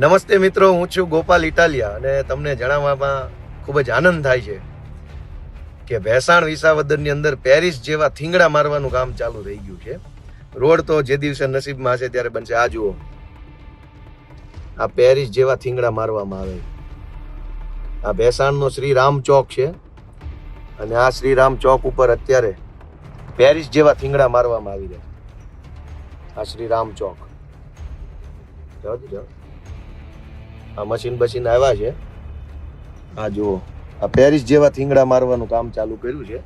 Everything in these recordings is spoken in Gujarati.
નમસ્તે મિત્રો, હું છું ગોપાલ ઇટાલિયા અને તમને જણાવવામાં ખૂબ જ આનંદ થાય છે કે ભેસાણ વિસાવદરની અંદર પેરિસ જેવા થીંગડા મારવાનું કામ ચાલુ થઈ ગયું છે. રોડ તો જે દિવસે નસીબમાં હશે ત્યારે બનશે. આ જુઓ. આ પેરિસ જેવા થીંગડા મારવામાં આવે. આ ભેસાણનો શ્રી રામ ચોક છે અને આ શ્રી રામ ચોક ઉપર અત્યારે પેરિસ જેવા થીંગડા મારવામાં આવી રહ્યા આ શ્રી રામ ચોક. જાઓ જાઓ. આ મશીન બશીન આવ્યા છે. આ જુઓ, આ પેરિસ જેવા થીંગડા મારવાનું કામ ચાલુ કર્યું છે.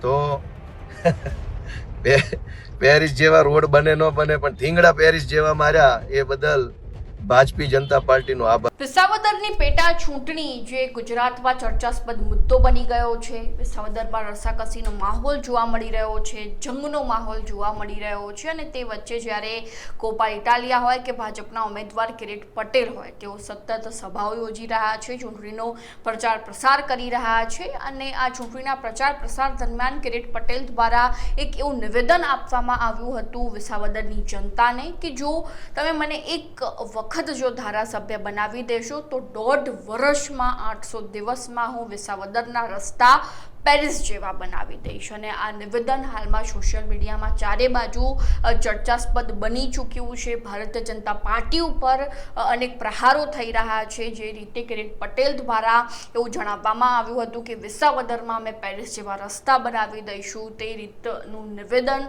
તો પેરિસ જેવા રોડ બને ન બને, પણ થીંગડા પેરિસ જેવા માર્યા, એ બદલ ભાજપી જનતા પાર્ટીનો આભાર વિસાવદરની પેટા ચૂંટણી જે ગુજરાતમાં ચર્ચાસ્પદ મુદ્દો બની ગયો છે. વિસાવદરમાં રસાકસીનો માહોલ જોવા મળી રહ્યો છે, જંગનો માહોલ જોવા મળી રહ્યો છે અને તે વચ્ચે જ્યારે કોપા ઇટાલિયા હોય કે ભાજપના ઉમેદવાર કિરીટ પટેલ હોય, તેઓ સતત સભાઓ યોજી રહ્યા છે, ચૂંટણીનો પ્રચાર પ્રસાર કરી રહ્યા છે અને આ ચૂંટણીના પ્રચાર પ્રસાર દરમિયાન કિરીટ પટેલ દ્વારા એક એવું નિવેદન આપવામાં આવ્યું હતું વિસાવદરની જનતાને કે જો તમે મને એક વખત જો ધારાસભ્ય બનાવી દેશો તો દોઢ વર્ષમાં આઠસો દિવસમાં હું વિસાવદરના રસ્તા પેરિસ જેવા બનાવી દઈશ. અને આ નિવેદન હાલમાં સોશિયલ મીડિયામાં ચારે બાજુ ચર્ચાસ્પદ બની ચૂક્યું છે. ભારતીય જનતા પાર્ટી ઉપર અનેક પ્રહારો થઈ રહ્યા છે. જે રીતે કિરીટ પટેલ દ્વારા એવું જણાવવામાં આવ્યું હતું કે વિસાવદરમાં અમે પેરિસ જેવા રસ્તા બનાવી દઈશું. તે રીતનું નિવેદન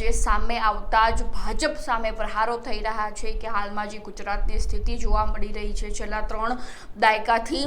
જે સામે આવતા જ ભાજપ સામે પ્રહારો થઈ રહ્યા છે કે હાલમાં જે ગુજરાતની સ્થિતિ જોવા મળી રહી છે. છેલ્લા ત્રણ દાયકાથી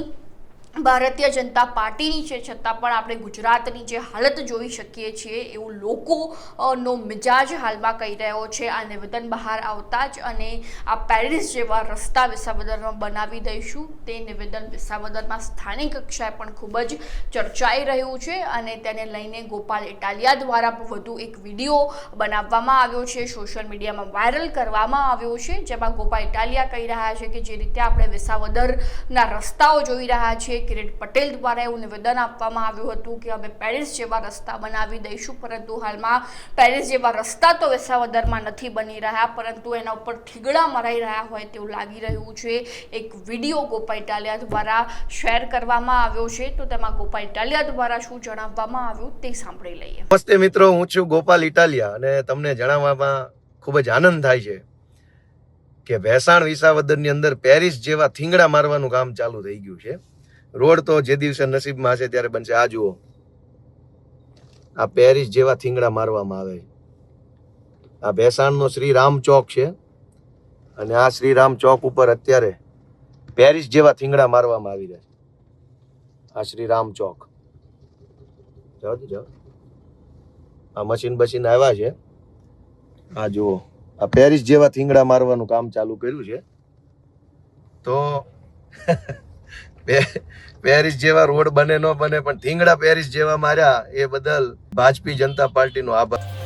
ભારતીય જનતા પાર્ટીની છે, છતાં પણ આપણે ગુજરાતની જે હાલત જોઈ શકીએ છીએ, એવું લોકો નો મિજાજ હાલમાં કહી રહ્યો છે. આ નિવેદન બહાર આવતા જ અને આ પેરિસ જેવા રસ્તા વિસાવદરમાં બનાવી દઈશું. તે નિવેદન વિસાવદરમાં સ્થાનિક કક્ષાએ પણ ખૂબ જ ચર્ચાઈ રહ્યું છે અને તેને લઈને ગોપાલ ઇટાલિયા દ્વારા વધુ એક વીડિયો બનાવવામાં આવ્યો છે. સોશિયલ મીડિયામાં વાયરલ કરવામાં આવ્યો છે, જેમાં ગોપાલ ઇટાલિયા કહી રહ્યા છે કે જે રીતે આપણે વિસાવદરના રસ્તાઓ જોઈ રહ્યા છીએ કિરીટ પટેલ દ્વારા એવું નિવેદન આપવામાં આવ્યું હતું કે અમે પેરિસ જેવા રસ્તા બનાવી દઈશું, પરંતુ હાલમાં પેરિસ જેવા રસ્તા તો વિસાવદરમાં નથી બની રહ્યા, પરંતુ એના ઉપર થીગડા મરાઈ રહ્યા હોય તેવું લાગી રહ્યું છે. એક વીડિયો ગોપાલ દ્વારા શેર કરવામાં આવ્યો છે. તો તેમાં ગોપાલ ઇટાલિયા દ્વારા શું જણાવવામાં આવ્યું તે સાંભળી લઈએ. નમસ્તે મિત્રો, હું છું ગોપાલ ઇટાલિયા અને તમને જણાવવામાં ખૂબ જ આનંદ થાય છે કે ભેસાણ વિસાવદરની અંદર પેરિસ જેવા થીંગડા મારવાનું કામ ચાલુ થઈ ગયું છે. રોડ તો જે દિવસે નસીબમાં હશે ત્યારે બનશે. આ જુઓ. આ પેરિસ જેવા થીંગડા મારવામાં આવે આ ભેસાણનો શ્રી રામ ચોક છે અને આ શ્રી રામ ચોક ઉપર અત્યારે પેરિસ જેવા થીંગડા મારવામાં આવી રહ્યા છે. આ શ્રી રામ ચોક. જાઓ જાઓ. આ મશીન બશીન આવ્યા છે. આ જુઓ. આ પેરિસ જેવા થીંગડા મારવાનું કામ ચાલુ કર્યું છે. તો પેરિસ જેવા રોડ બને ન બને, પણ થીંગડા પેરિસ જેવા માર્યા, એ બદલ ભાજપી જનતા પાર્ટીનો આભાર.